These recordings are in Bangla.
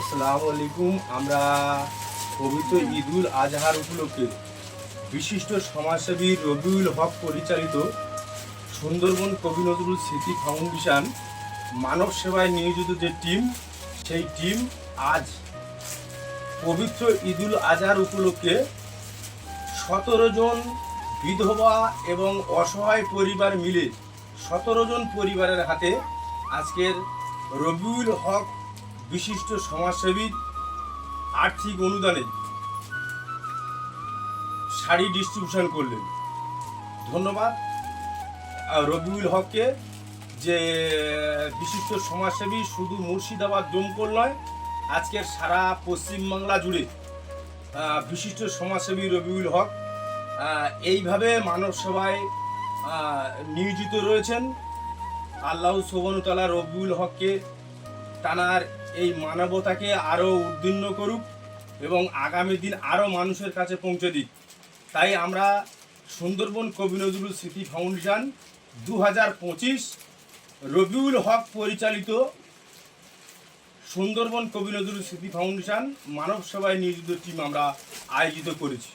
আসসালামু আলাইকুম, আমরা পবিত্র ঈদুল আজহার উপলক্ষে বিশিষ্ট সমাজসেবী রবিউল হক পরিচালিত সুন্দরবন কবি নজরুল স্মৃতি ফাউন্ডেশন মানব সেবায় নিয়োজিত যে টিম, সেই টিম আজ পবিত্র ঈদুল আজহার উপলক্ষে সতেরো জন বিধবা এবং অসহায় পরিবার মিলে সতেরো জন পরিবারের হাতে আজকের রবিউল হক বিশিষ্ট সমাজসেবীর আর্থিক অনুদানে শাড়ি ডিস্ট্রিবিউশন করলেন। ধন্যবাদ। রবিউল হককে যে, বিশিষ্ট সমাজসেবী শুধু মুর্শিদাবাদ দমকল নয়, আজকের সারা পশ্চিমবাংলা জুড়ে বিশিষ্ট সমাজসেবী রবিউল হক এইভাবে মানব সেবায় নিয়োজিত রয়েছেন। আল্লাহ সোবনতলা রবিউল হককে টানার এই মানবতাকে আরও উদ্দীর্ণ করুক এবং আগামী দিন আরও মানুষের কাছে পৌঁছে দিক। তাই আমরা সুন্দরবন কবি নজরুল স্মৃতি ফাউন্ডেশন দু হাজার পঁচিশ রবিউল হক পরিচালিত সুন্দরবন কবি নজরুল স্মৃতি ফাউন্ডেশন মানব সেবায় নিয়োজিত টিম আমরা আয়োজিত করেছি।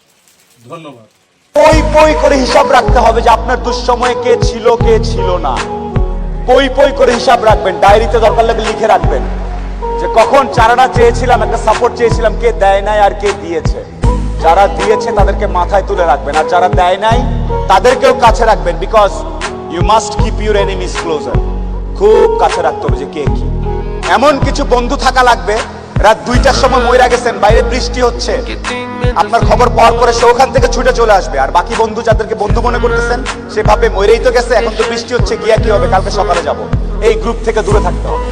ধন্যবাদ। পই পই করে হিসাব রাখতে হবে যে আপনার দুঃসময়ে কে ছিল কে ছিল না। পই বই করে হিসাব রাখবেন, ডায়েরিতে দরকার লাগলে লিখে রাখবেন। যে কখন চারাটা চেয়েছিলাম, একটা সাপোর্ট চেয়েছিলাম, কে দেয় নাই আর কে দিয়েছে। যারা দিয়েছে, তাদেরকে মাথায় তুলে রাখবেন। আর যারা দেয় নাই, তাদেরকেও কাছে রাখবেন because you must keep your enemies closer খুব কাছে রাখতে হবে যে কে কি। এমন কিছু বন্ধু থাকা লাগবে রাত দুইটার সময় ময়রা গেছেন, বাইরে বৃষ্টি হচ্ছে। আপনার খবর পাওয়ার পরে সে ওখান থেকে ছুটে চলে আসবে। আর বাকি বন্ধু যাদেরকে বন্ধু মনে করতেছেন, সে ভাবে মরেই তো গেছে, এখন তো বৃষ্টি হচ্ছে, গিয়া কি হবে? কালকে সকালে যাব। এই গ্রুপ থেকে দূরে থাকতে হবে।